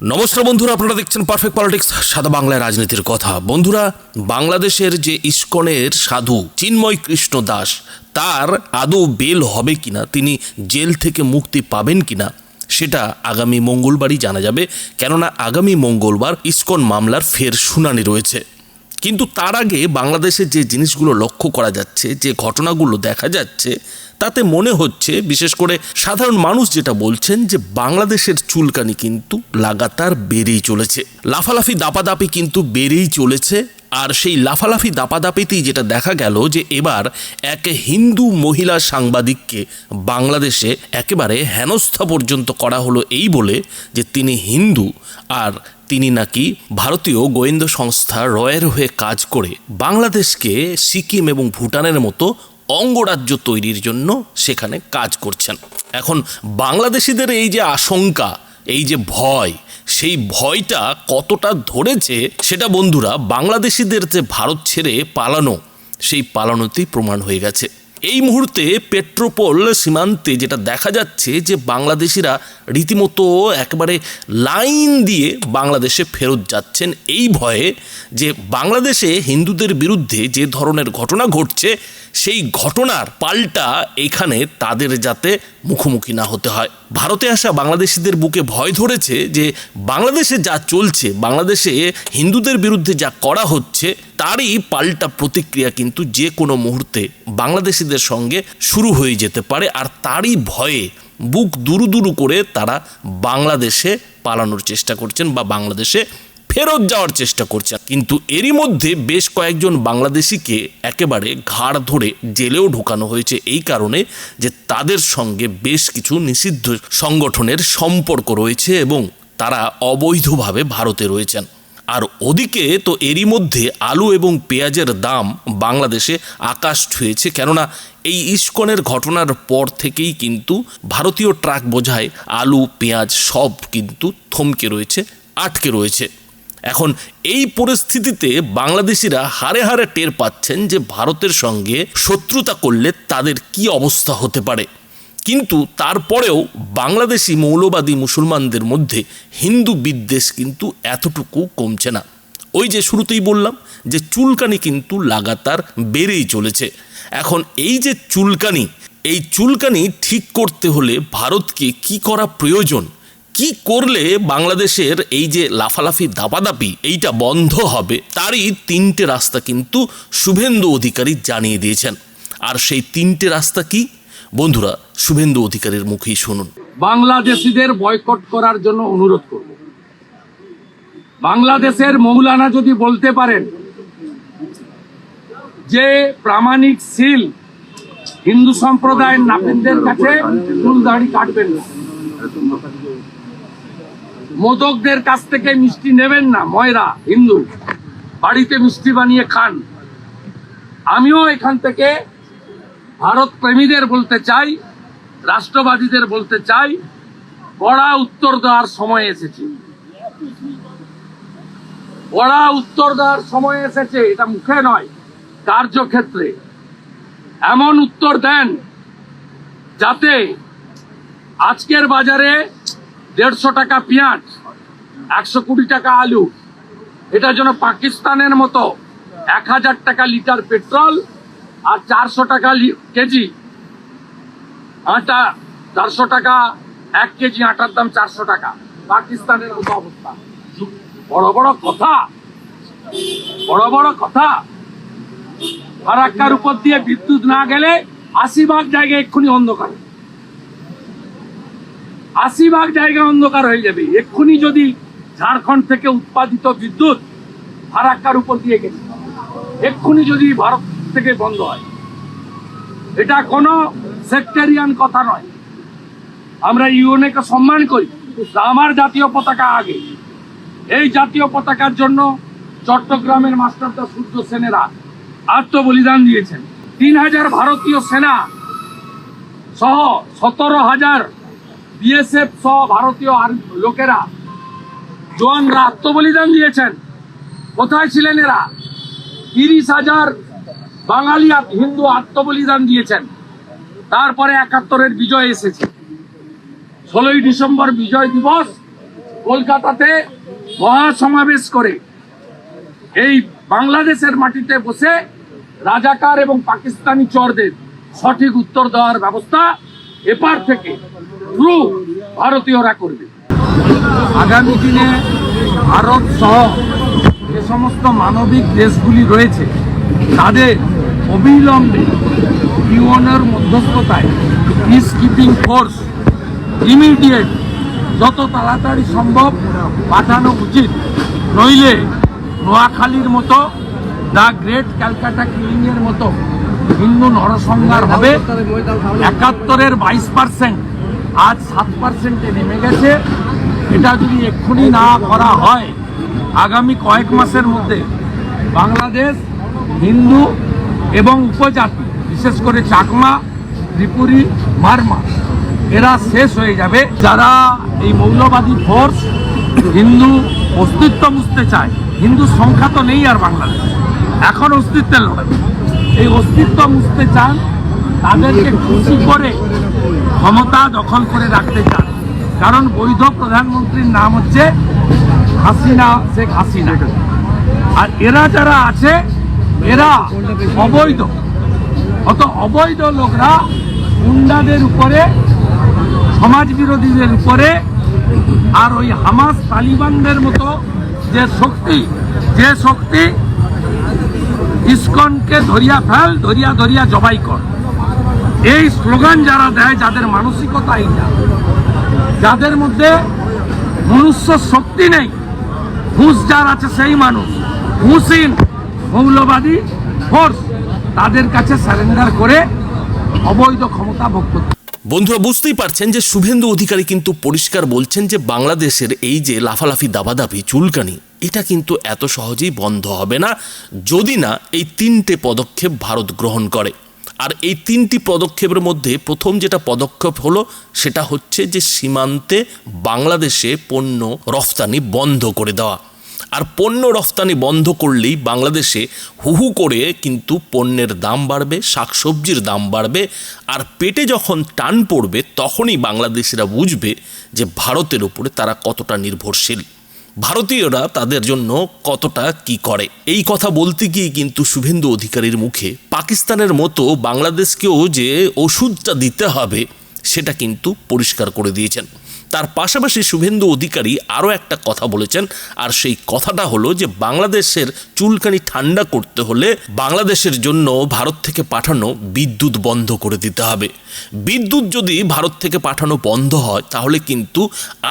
নমস্কার বন্ধুরা, আপনারা দেখছেন পারফেক্ট পলিটিক্স সাদা বাংলায় রাজনীতির কথা। বন্ধুরা, বাংলাদেশের যে ইস্কনের সাধু চিন্ময় কৃষ্ণ দাস, তার আদৌ বেল হবে কিনা, তিনি জেল থেকে মুক্তি পাবেন কিনা, সেটা আগামী মঙ্গলবারই জানা যাবে। কেননা আগামী মঙ্গলবার ইস্কন মামলার ফের শুনানি রয়েছে। কিন্তু তার আগে বাংলাদেশে যে জিনিসগুলো লক্ষ্য করা যাচ্ছে, যে ঘটনাগুলো দেখা যাচ্ছে তাতে মনে হচ্ছে, বিশেষ করে সাধারণ মানুষ যেটা বলছেন যে বাংলাদেশের চুলকানি কিন্তু লাগাতার বেড়েই চলেছে। লাফালাফি, দাপাদাপি কিন্তু বেড়েই চলেছে। আর সেই লাফালাফি, দাপাদাপিতেই যেটা দেখা গেল যে এবার এক হিন্দু মহিলা সাংবাদিককে বাংলাদেশে একেবারে হেনস্থা পর্যন্ত করা হলো এই বলে যে তিনি হিন্দু আর তিনি নাকি ভারতীয় গোয়েন্দা সংস্থা রয়ের হয়ে কাজ করে বাংলাদেশকে সিকিম এবং ভুটানের মতো অঙ্গরাজ্য তৈরির জন্য সেখানে কাজ করছেন। এখন বাংলাদেশিদের এই যে আশঙ্কা, এই যে ভয়, সেই ভয়টা কতটা ধরেছে সেটা বন্ধুরা, বাংলাদেশিদের যে ভারত ছেড়ে পালানো, সেই পালানোতেই প্রমাণ হয়ে গেছে। এই মুহূর্তে পেট্রোপোল সীমান্তে যেটা দেখা যাচ্ছে যে বাংলাদেশিরা রীতিমতো একেবারে লাইন দিয়ে বাংলাদেশে ফেরত যাচ্ছেন, এই ভয়ে যে বাংলাদেশে হিন্দুদের বিরুদ্ধে যে ধরনের ঘটনা ঘটছে, সেই ঘটনার পাল্টা এখানে তাদের যাতে মুখোমুখি না হতে হয়। ভারতে আসা বাংলাদেশিদের বুকে ভয় ধরেছে যে বাংলাদেশে যা চলছে, বাংলাদেশে হিন্দুদের বিরুদ্ধে যা করা হচ্ছে তারই পাল্টা প্রতিক্রিয়া কিন্তু যে কোনো মুহূর্তে বাংলাদেশিদের সঙ্গে শুরু হয়ে যেতে পারে, আর তারই ভয়ে বুক দুরু দুরু করে তারা বাংলাদেশে পালানোর চেষ্টা করছেন বা বাংলাদেশে ফেরত যাওয়ার চেষ্টা করছে কিন্তু এরই মধ্যে বেশ কয়েকজন বাংলাদেশিকে একেবারে ঘাড় ধরে জেলেও ঢোকানো হয়েছে এই কারণে যে তাদের সঙ্গে বেশ কিছু নিষিদ্ধ সংগঠনের সম্পর্ক রয়েছে এবং তারা অবৈধভাবে ভারতে রয়েছেন। আর ওদিকে তো এরই মধ্যে আলু এবং পেঁয়াজের দাম বাংলাদেশে আকাশ ছুঁয়েছে কেননা এই ইস্কনের ঘটনার পর থেকেই কিন্তু ভারতীয় ট্রাক বোঝায় আলু, পেঁয়াজ সব কিন্তু থমকে রয়েছে, আটকে রয়েছে। এখন এই পরিস্থিতিতে বাংলাদেশিরা হারে হারে টের পাচ্ছেন যে ভারতের সঙ্গে শত্রুতা করলে তাদের কি অবস্থা হতে পারে। কিন্তু তারপরেও বাংলাদেশি মৌলবাদী মুসলমানদের মধ্যে হিন্দু বিদ্বেষ কিন্তু এতটুকু কমছে না। ওই যে শুরুতেই বললাম যে চুলকানি কিন্তু লাগাতার বেড়েই চলেছে। এখন এই যে চুলকানি, এই চুলকানি ঠিক করতে হলে ভারতকে কি করা প্রয়োজন? কি করলে বাংলাদেশের এই যে লাফালাফি, দাপাদাপি এইটা বন্ধ হবে? তারই তিনটে রাস্তা কিন্তু শুভেন্দু অধিকারী জানিয়ে দিয়েছেন। আর সেই তিনটে রাস্তা কি? বন্ধুরা, শুভেন্দু অধিকারীর মুখেই শুনুন। বাংলাদেশিদের বয়কট করার জন্য অনুরোধ করব। বাংলাদেশের মৌলানা যদি বলতে পারেন যে প্রামাণিক সিল হিন্দু সম্প্রদায়ের নাপিনদের কাছে চুল দাড়ি কাটবেন না। মোদকদের কাছ থেকে মিষ্টি নেবেন না, ময়রা, হিন্দু। বাড়িতে মিষ্টি বানিয়ে খান। আমিও এখান থেকে ভারত প্রেমীদের বলতে চাই, রাষ্ট্রবাদীদের বলতে চাই কড়া উত্তর দেওয়ার সময় এসেছে। কড়া উত্তর দেওয়ার সময় এসেছে, এটা মুখে নয়, কার্যক্ষেত্রে। এমন উত্তর দেন যাতে আজকের বাজারে দেড়শো টাকা পেঁয়াজ, একশো কুড়ি টাকা আলু, এটা যেন পাকিস্তানের মতো এক হাজার টাকা লিটার পেট্রোল আর চারশো টাকা কেজি। আটা, চারশো টাকা, এক কেজি আটার দাম চারশো টাকা। পাকিস্তানের মতো অবস্থা। বড় বড় কথা। বড় বড় কথা। ফারাক্কার উপর দিয়ে বিদ্যুৎ না গেলে আশি ভাগ জায়গায় এক্ষুনি অন্ধকার। আশি ভাগ জায়গা অন্ধকার হয়ে যাবে। এক্ষুনি যদি ঝাড়খণ্ড থেকে উৎপাদিত বিদ্যুৎ ফারাক্কার উপর দিয়ে গেছে। এক্ষুনি যদি ভারত থেকে বন্ধ হয়। এটা কোনো সেক্টেরিয়ান কথা নয়। আমরা ইউএনএকে সম্মান করি আমার জাতীয় পতাকা আগে। এই জাতীয় পতাকার জন্য চট্টগ্রামের মাস্টারদা সূর্য সেনেরা আত্মবলিদান দিয়েছেন। তিন হাজার ভারতীয় সেনা সহ সতেরো হাজার বিএসএফ সহ ভারতীয় লোকেরা জওয়ানরা আত্মবলিদান দিয়েছেন। কোথায় ছিলেন এরা? তিরিশ হাজার বাঙালি হিন্দু আত্মবলিদান দিয়েছেন। তারপরে একাত্তরের বিজয় এসেছে। ষোলোই ডিসেম্বর বিজয় দিবস কলকাতাতে মহাসমাবেশ করে এই বাংলাদেশের মাটিতে বসে রাজাকার এবং পাকিস্তানি চরদের সঠিক উত্তর দেওয়ার ব্যবস্থা এপার থেকে থ্রু ভারতীয়রা করবে। আগামী দিনে ভারত সহ যে সমস্ত মানবিক দেশগুলি রয়েছে, তাদের অবিলম্বে ইউএনের মধ্যস্থতায় পিস কিপিং ফোর্স ইমিডিয়েট যত তাড়াতাড়ি সম্ভব পাঠানো উচিত। নইলে নোয়াখালীর মতো দ্য গ্রেট ক্যালকাটা কিলিং এর মতো হিন্দু নরসংহার হবে। একাত্তরের বাইশ পার্সেন্ট আজ সাত পার্সেন্টে নেমে গেছে। এটা যদি এক্ষুনি না করা হয়, আগামী কয়েক মাসের মধ্যে বাংলাদেশ হিন্দু এবং উপজাতি, বিশেষ করে চাকমা, ত্রিপুরী, মারমা, এরা শেষ হয়ে যাবে। যারা এই মৌলবাদী ফোর্স হিন্দু অস্তিত্ব বুঝতে চায়, হিন্দু সংখ্যা তো নেই আর বাংলাদেশ। এখন অস্তিত্বের লড়াই। এই অস্তিত্ব বুঝতে চান, তাদেরকে খুশি করে ক্ষমতা দখল করে রাখতে চান। কারণ বৈধ প্রধানমন্ত্রীর নাম হচ্ছে হাসিনা, শেখ হাসিনা। আর এরা যারা আছে এরা অবৈধ। অত অবৈধ লোকরা গুন্ডাদের উপরে সমাজ বিরোধীদের উপরে আর ওই হামাস তালিবানদের মতো যে শক্তি যে শক্তি ইস্কনকে ধরিয়া ফেল, ধরিয়া ধরিয়া জবাই কর। এই স্লোগান যারা দেয়, যাদের মানসিকতা এইটা যাদের মধ্যে মনুষ্য শক্তি নেই হুঁশ যার আছে সেই মানুষ হুসিন মৌলবাদী ফোর্স তাদের কাছে সারেন্ডার করে অবৈধ ক্ষমতা ভোগ করতে বন্ধুরা, বুঝতেই পারছেন যে শুভেন্দু অধিকারী কিন্তু পরিষ্কার বলছেন যে বাংলাদেশের এই যে লাফালাফি, দাবাদাবি, চুলকানি, এটা কিন্তু এত সহজেই বন্ধ হবে না, যদি না এই তিনটে পদক্ষেপ ভারত গ্রহণ করে। আর এই তিনটি পদক্ষেপের মধ্যে প্রথম যেটা পদক্ষেপ হলো, সেটা হচ্ছে যে সীমান্তে বাংলাদেশে পণ্য রফতানি বন্ধ করে দেওয়া। আর পণ্য রফতানি বন্ধ করলেই বাংলাদেশে হুহু করে কিন্তু পণ্যের দাম বাড়বে, শাকসবজির দাম বাড়বে, আর পেটে যখন টান পড়বে তখনই বাংলাদেশিরা বুঝবে যে ভারতের উপরে তারা কতটা নির্ভরশীল। ভারতীয়রা তাদের জন্য কতটা কি করে। এই কথা বলতে গিয়ে কিন্তু শুভেন্দু অধিকারীর মুখে পাকিস্তানের মতো বাংলাদেশকেও যে ওষুধটা দিতে হবে সেটা কিন্তু পরিষ্কার করে দিয়েছেন। তার পাশাপাশি শুভেন্দু অধিকারী আরও একটা কথা বলেছেন, আর সেই কথাটা হলো যে বাংলাদেশের চুলকানি ঠান্ডা করতে হলে বাংলাদেশের জন্য ভারত থেকে পাঠানো বিদ্যুৎ বন্ধ করে দিতে হবে। বিদ্যুৎ যদি ভারত থেকে পাঠানো বন্ধ হয়, তাহলে কিন্তু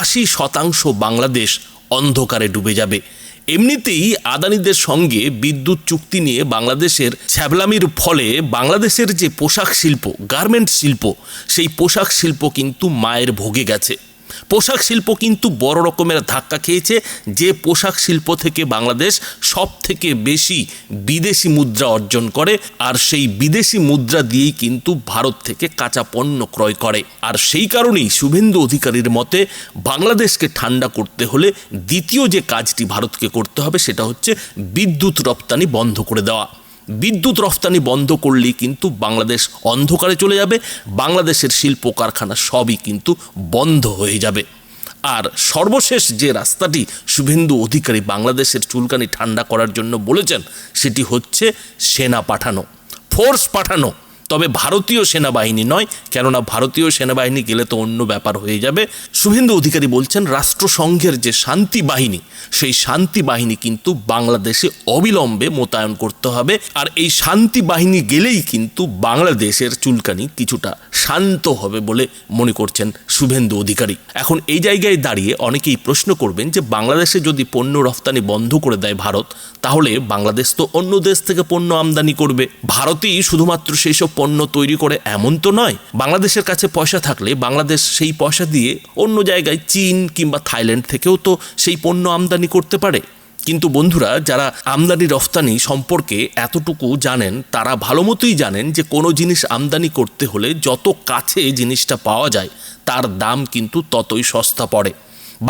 আশি শতাংশ বাংলাদেশ অন্ধকারে ডুবে যাবে। এমনিতেই আদানিদের সঙ্গে বিদ্যুৎ চুক্তি নিয়ে বাংলাদেশের ছ্যাবলামির ফলে বাংলাদেশের যে পোশাক শিল্প গার্মেন্ট শিল্প, সেই পোশাক শিল্প কিন্তু মায়ের ভোগে গেছে। পোশাক শিল্প কিন্তু বড় রকমের ধাক্কা খেয়েছে। যে পোশাক শিল্প থেকে বাংলাদেশ সব থেকে বেশি বিদেশি মুদ্রা অর্জন করে, আর সেই বিদেশি মুদ্রা দিয়েই কিন্তু ভারত থেকে কাঁচা পণ্য ক্রয় করে। আর সেই কারণেই শুভেন্দু অধিকারীর মতে, বাংলাদেশকে ঠান্ডা করতে হলে দ্বিতীয় যে কাজটি ভারতকে করতে হবে, সেটা হচ্ছে বিদ্যুৎ রপ্তানি বন্ধ করে দেওয়া। বিদ্যুৎ রফতানি বন্ধ করলেই কিন্তু বাংলাদেশ অন্ধকারে চলে যাবে, বাংলাদেশের শিল্প কারখানা সবই কিন্তু বন্ধ হয়ে যাবে। আর সর্বশেষ যে রাস্তাটি শুভেন্দু অধিকারী বাংলাদেশের চুলকানি ঠান্ডা করার জন্য বলেছেন, সেটি হচ্ছে সেনা পাঠানো ফোর্স পাঠানো। তবে ভারতীয় সেনাবাহিনী নয়, কেননা ভারতীয় সেনাবাহিনী গেলে তো অন্য ব্যাপার হয়ে যাবে। শুভেন্দু অধিকারী বলছেন, রাষ্ট্রসংঘের যে শান্তি বাহিনী, সেই শান্তি বাহিনী কিন্তু বাংলাদেশে অবিলম্বে মোতায়েন করতে হবে। আর এই শান্তি বাহিনী গেলেই কিন্তু বাংলাদেশের চুলকানি কিছুটা শান্ত হবে বলে মনে করছেন শুভেন্দু অধিকারী। এখন এই জায়গায় দাঁড়িয়ে অনেকেই প্রশ্ন করবেন যে, বাংলাদেশে যদি পণ্য রফতানি বন্ধ করে দেয় ভারত, তাহলে বাংলাদেশ তো অন্য দেশ থেকে পণ্য আমদানি করবে। ভারতেই শুধুমাত্র সেই সব পণ্য তৈরি করে এমন তো নয়। বাংলাদেশের কাছে পয়সা থাকলে বাংলাদেশ সেই পয়সা দিয়ে অন্য জায়গায় চীন কিংবা থাইল্যান্ড থেকেও তো সেই পণ্য আমদানি করতে পারে। কিন্তু বন্ধুরা, যারা আমদানি রফতানি সম্পর্কে এতটুকু জানেন, তারা ভালো মতোই জানেন যে কোনো জিনিস আমদানি করতে হলে যত কাছে জিনিসটা পাওয়া যায়, তার দাম কিন্তু ততই সস্তা পড়ে।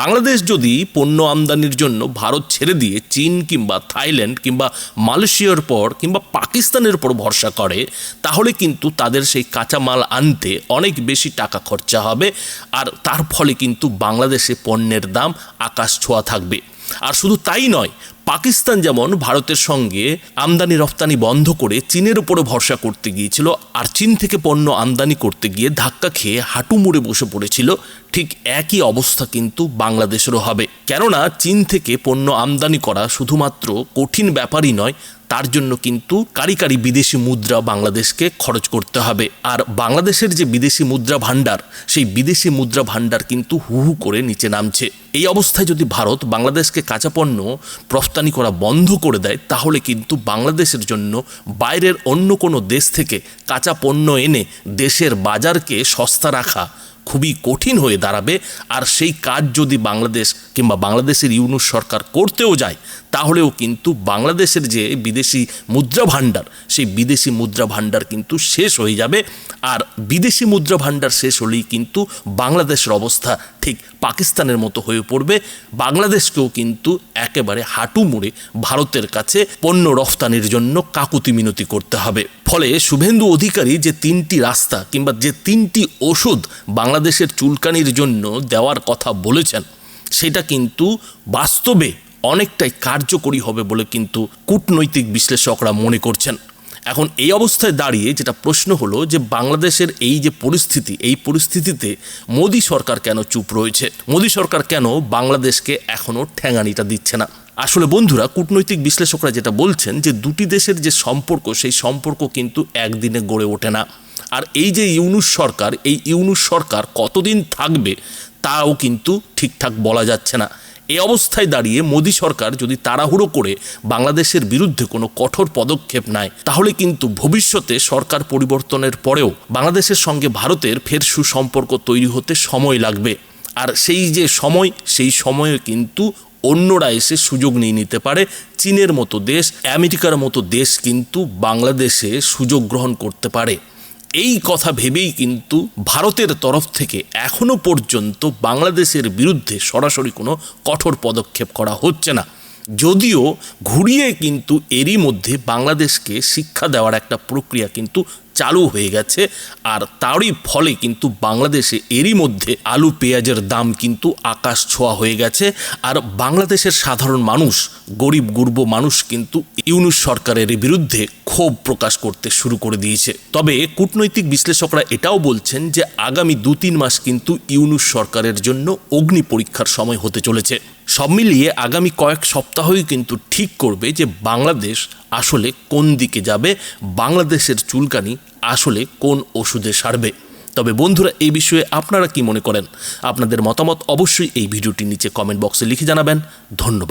বাংলাদেশ যদি পণ্য আমদানির জন্য ভারত ছেড়ে দিয়ে চীন কিংবা থাইল্যান্ড কিংবা মালয়েশিয়ার পর কিংবা পাকিস্তানের উপর ভরসা করে, তাহলে কিন্তু তাদের সেই কাঁচামাল আনতে অনেক বেশি টাকা খরচা হবে আর তার ফলে কিন্তু বাংলাদেশে পণ্যের দাম আকাশ ছোঁয়া থাকবে। আর শুধু তাই নয় পাকিস্তান যেমন ভারতের সঙ্গে আমদানি রপ্তানি বন্ধ করে চীনের উপরে ভরসা করতে গিয়েছিল আর চীন থেকে পণ্য আমদানি করতে গিয়ে ধাক্কা খেয়ে হাঁটু মুড়ে বসে পড়েছিল, ঠিক একই অবস্থা কিন্তু বাংলাদেশেরও হবে। কেননা চীন থেকে পণ্য আমদানি করা শুধুমাত্র কঠিন ব্যাপারই নয়, তার জন্য কিন্তু কারি কারি বিদেশি মুদ্রা বাংলাদেশকে খরচ করতে হবে। আর বাংলাদেশের যে বিদেশি মুদ্রা ভাণ্ডার, সেই বিদেশি মুদ্রা ভাণ্ডার কিন্তু হু হু করে নিচে নামছে। এই অবস্থায় যদি ভারত বাংলাদেশকে কাঁচা পণ্য রপ্তানি করা বন্ধ করে দেয়, তাহলে কিন্তু বাংলাদেশের জন্য বাইরের অন্য কোনো দেশ থেকে কাঁচা পণ্য এনে দেশের বাজারকে সস্তা রাখা খুবই কঠিন হয়ে দাঁড়াবে। আর সেই কাজ যদি বাংলাদেশ কিংবা বাংলাদেশের ইউনুস সরকার করতেও যায়, তাহলেও কিন্তু বাংলাদেশের যে বিদেশি মুদ্রা ভাণ্ডার, সেই বিদেশি মুদ্রা ভাণ্ডার কিন্তু শেষ হয়ে যাবে। আর বিদেশি মুদ্রা ভাণ্ডার শেষ হলেই কিন্তু বাংলাদেশের অবস্থা ঠিক পাকিস্তানের মতো হয়ে পড়বে। বাংলাদেশকেও কিন্তু একেবারে হাঁটু মুড়ে ভারতের কাছে পণ্য রফতানির জন্য কাকুতি মিনতি করতে হবে। ফলে শুভেন্দু অধিকারী যে তিনটি রাস্তা কিংবা যে তিনটি ওষুধ বাংলাদেশের চুলকানির জন্য দেওয়ার কথা বলেছেন, সেটা কিন্তু বাস্তবে অনেকটাই কার্যকরী হবে বলে কিন্তু কূটনৈতিক বিশ্লেষকরা মনে করছেন। এখন এই অবস্থায় দাঁড়িয়ে যেটা প্রশ্ন হলো যে বাংলাদেশের এই যে পরিস্থিতি, এই পরিস্থিতিতে মোদী সরকার কেন চুপ রয়েছে? মোদী সরকার কেন বাংলাদেশকে এখনও ঠ্যাঙানিটা দিচ্ছে না? আসলে বন্ধুরা, কূটনৈতিক বিশ্লেষকরা যেটা বলছেন যে দুটি দেশের যে সম্পর্ক, সেই সম্পর্ক কিন্তু একদিনে গড়ে ওঠে না। আর এই যে ইউনুস সরকার, এই ইউনুস সরকার কতদিন থাকবে তাও কিন্তু ঠিকঠাক বলা যাচ্ছে না। এই অবস্থায় দাঁড়িয়ে মোদী সরকার যদি তাড়াহুড়ো করে বাংলাদেশের বিরুদ্ধে কোনো কঠোর পদক্ষেপ নেয়, তাহলে কিন্তু ভবিষ্যতে সরকার পরিবর্তনের পরেও বাংলাদেশের সঙ্গে ভারতের ফের সুসম্পর্ক তৈরি হতে সময় লাগবে। আর সেই যে সময়, সেই সময়ে কিন্তু অন্যরা এসে সুযোগ নিয়ে নিতে পারে। চীনের মতো দেশ, আমেরিকার মতো দেশ কিন্তু বাংলাদেশে সুযোগ গ্রহণ করতে পারে। এই কথা ভেবেই কিন্তু ভারতের তরফ থেকে এখনও পর্যন্ত বাংলাদেশের বিরুদ্ধে সরাসরি কোনো কঠোর পদক্ষেপ করা হচ্ছে না। যদিও ঘুরিয়ে কিন্তু এরই মধ্যে বাংলাদেশকে শিক্ষা দেওয়ার একটা প্রক্রিয়া কিন্তু চালু হয়ে গেছে, আর তারই ফলে কিন্তু বাংলাদেশে এরই মধ্যে আলু, পেঁয়াজের দাম কিন্তু আকাশ ছোঁয়া হয়ে গেছে। আর বাংলাদেশের সাধারণ মানুষ, গরিব, গুর্ব মানুষ কিন্তু ইউনুস সরকারের বিরুদ্ধে ক্ষোভ প্রকাশ করতে শুরু করে দিয়েছে। তবে কূটনৈতিক বিশ্লেষকরা এটাও বলছেন যে, আগামী দু তিন মাস কিন্তু ইউনুস সরকারের জন্য অগ্নি পরীক্ষার সময় হতে চলেছে। সব মিলিয়ে আগামী কয়েক সপ্তাহই কিন্তু ঠিক করবে যে বাংলাদেশ আসলে কোন দিকে যাবে, বাংলাদেশের চুলকানি আসলে কোন ওষুধে সারবে। তবে বন্ধুরা, এই বিষয়ে আপনারা কি মনে করেন? আপনাদের মতামত অবশ্যই এই ভিডিওটির নিচে কমেন্ট বক্সে লিখে জানাবেন। ধন্যবাদ।